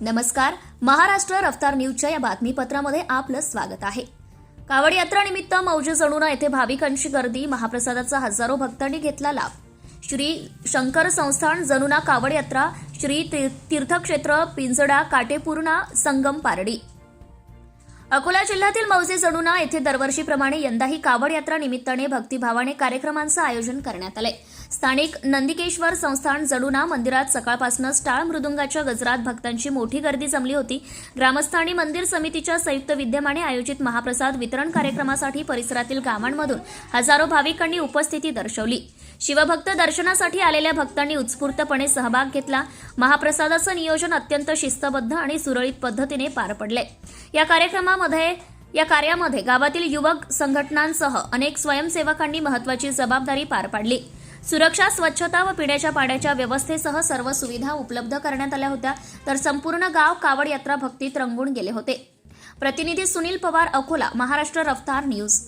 नमस्कार महाराष्ट्र रफ्तार न्यूजच्या या बातमीपत्रामध्ये आपलं स्वागत आहे. कावड यात्रा निमित्त मौजे जणुना येथे भाविकांची गर्दी महाप्रसादाचा हजारो भक्तांनी घेतला लाभ. श्री शंकर संस्थान जणुना कावड यात्रा श्री तीर्थक्षेत्र पिंजडा काटेपूर्णा संगम पारडी. अकोला जिल्ह्यातील मौजे जणुना येथे दरवर्षीप्रमाणे यंदाही कावड यात्रा निमित्ताने भक्तिभावाने कार्यक्रमांचं आयोजन करण्यात आले. स्थानिक नंदिकेश्वर संस्थान जणुना मंदिरात सकाळपासूनच टाळ मृदुंगाच्या गजरात भक्तांची मोठी गर्दी जमली होती. ग्रामस्थांनी मंदिर समितीच्या संयुक्त विद्यमाने आयोजित महाप्रसाद वितरण कार्यक्रमासाठी परिसरातील गावांमधून हजारो भाविकांनी उपस्थिती दर्शवली. शिवभक्त दर्शनासाठी आलेल्या भक्तांनी उत्स्फूर्तपणे सहभाग घेतला. महाप्रसादाचं नियोजन अत्यंत शिस्तबद्ध आणि सुरळीत पद्धतीने पार पडले. या कार्यक्रमामध्ये या कार्यामध्ये गावातील युवक संघटनांसह अनेक स्वयंसेवकांनी महत्वाची जबाबदारी पार पाडली. सुरक्षा स्वच्छता व पिण्याच्या पाण्याच्या व्यवस्थेसह सर्व सुविधा उपलब्ध करण्यात आल्या होत्या तर संपूर्ण गाव कावड यात्रा भक्तीत रंगून गेले होते. प्रतिनिधी सुनील पवार अकोला महाराष्ट्र रफ्तार न्यूज.